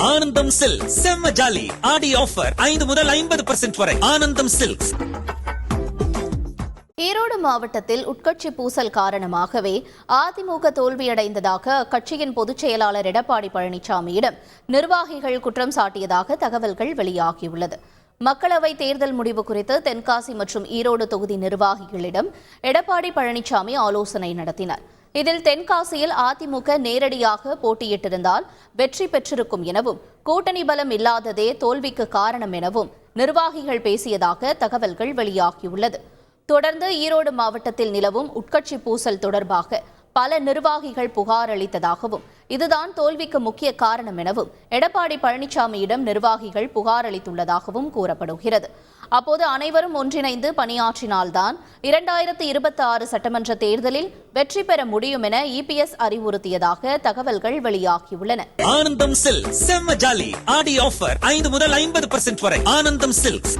ஆனந்தம் சில்க் செம்ம ஜாலி. ஆடி ஆஃபர் ஐந்து முதல் ஐம்பது பர்சன்ட் வரை. ஆனந்தம் சில்க்ஸ் ஈரோடு மாவட்டத்தில் உட்கட்சி பூசல் காரணமாகவே அதிமுக தோல்வியடைந்ததாக அக்கட்சியின் பொதுச் செயலாளர் எடப்பாடி பழனிசாமியிடம் நிர்வாகிகள் குற்றம் சாட்டியதாக தகவல்கள் வெளியாகியுள்ளது. மக்களவை தேர்தல் முடிவு குறித்து தென்காசி மற்றும் ஈரோடு தொகுதி நிர்வாகிகளிடம் எடப்பாடி பழனிசாமி ஆலோசனை நடத்தினார். இதில் தென்காசியில் அதிமுக நேரடியாக போட்டியிட்டிருந்தால் வெற்றி பெற்றிருக்கும் எனவும் கூட்டணி பலம் இல்லாததே தோல்விக்கு காரணம் எனவும் நிர்வாகிகள் பேசியதாக தகவல்கள் வெளியாகியுள்ளது. தொடர்ந்து ஈரோடு மாவட்டத்தில் நிலவும் உட்கட்சி பூசல் தொடர்பாக பல நிர்வாகிகள் புகார் அளித்ததாகவும் இதுதான் தோல்விக்கு முக்கிய காரணம் எனவும் எடப்பாடி பழனிசாமியிடம் நிர்வாகிகள் புகார் அளித்துள்ளதாகவும் கூறப்படுகிறது. அப்போது அனைவரும் ஒன்றிணைந்து பணியாற்றினால்தான் இரண்டாயிரத்து இருபத்தி ஆறு சட்டமன்ற தேர்தலில் வெற்றி பெற முடியும் என இபிஎஸ் அறிவுறுத்தியதாக தகவல்கள் வெளியாகியுள்ளன. ஆனந்தம் சில்க் செம்ம ஜாலி. ஆடி ஆஃபர். ஐந்து முதல் ஐம்பது பர்சன்ட் வரை. ஆனந்தம் சில்க்ஸ்.